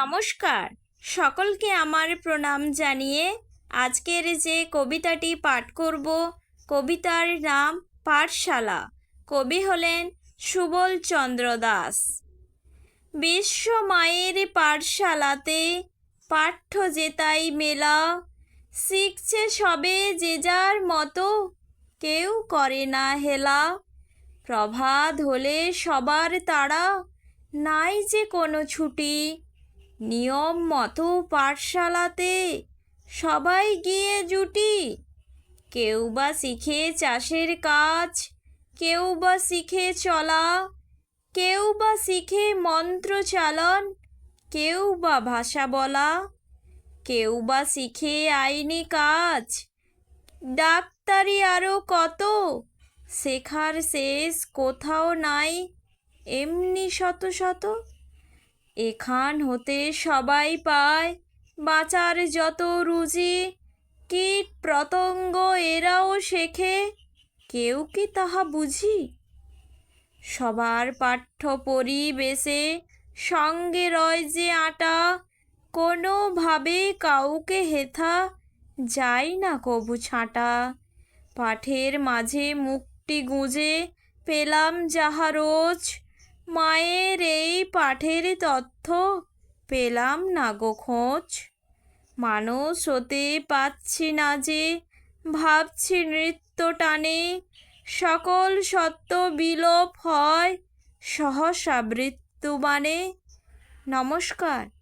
নমস্কার। সকলকে আমার প্রণাম জানিয়ে আজকের যে কবিতাটি পাঠ করব, কবিতার নাম পাঠশালা। কবি হলেন সুবল চন্দ্র দাস। বিশ্ব মায়ের পাঠশালাতে পাঠ্য জেতাই মেলা, শিখছে সবে যে যার মতো, কেউ করে না হেলা। প্রভাত হলে সবার তারা নাই যে কোনো ছুটি নিয়ম মতো পাঠশালাতে সবাই গিয়ে জুটি। কেউ বা শিখে চাষের কাজ, কেউ বা শিখে চলা, কেউ বা শিখে মন্ত্র চালন, কেউ বা ভাষা বলা, কেউ বা শিখে আইনি কাজ। ডাক্তারি আরও কত, শেখার শেষ কোথাও নাই, এমনি শত শত। এখান হতে সবাই পায় বাঁচার যত রুজি। কীট প্রতঙ্গ এরাও শেখে, কেউ কি তাহা বুঝি? সবার পাঠ্য পরিবেশে সঙ্গে রয় যে আটা, কোনোভাবে কাউকে হেথা যায় না কবু ছাঁটা। পাঠের মাঝে মুক্তি গুঁজে পেলাম যাহা রোজ, মায়ের এই পাঠের তথ্য পেলাম না গো খোঁজ। মানুষ হতে পাচ্ছি না যে, ভাবছি নৃত্য টানে। সকল সত্য বিলোপ হয়, সহসা মৃত্যুবাণে নমস্কার।